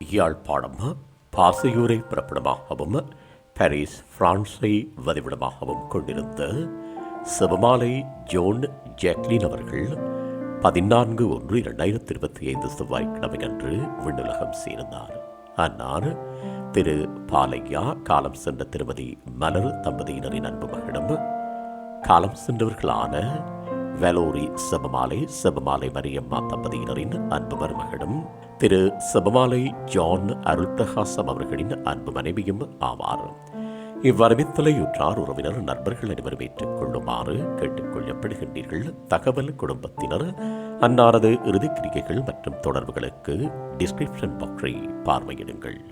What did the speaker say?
Yazhpanam பாசையூரை புறப்படமாகவும் Paris பிரான்ஸை வதிவிடமாகவும் கொண்டிருந்த Sivamalai zone Jacqueline அவர்கள் பதினான்கு ஒன்று இரண்டாயிரத்தி இருபத்தி ஐந்து செவ்வாய்க்கிழமை அன்று விண்ணுலகம் சேர்ந்தார். அன்னார் திரு பாலையா காலம் சென்ற திருமதி மலர் தம்பதியினரின் அன்பு மகளிடம் காலம் சென்றவர்களான வெலோரி செபமாலை செபமாலை மரியம்மா தம்பதியினரின் அன்பு மருமகளும் திரு செபமாலை ஜான் அருள்பிரகாசம் அவர்களின் அன்பு மனைவியும் ஆவார். இவ்வரவித்தலையுற்றார் உறவினர் நண்பர்கள் அனைவரும் ஏற்றுக் கொள்ளுமாறு கேட்டுக் கொள்ளப்படுகின்றீர்கள் தகவல் குடும்பத்தினர் அன்னாரது இறுதிக்கிரிகைகள் மற்றும் தொடர்புகளுக்கு டிஸ்கிரிப்ஷன் பாக்ஸை பார்வையிடுங்கள்.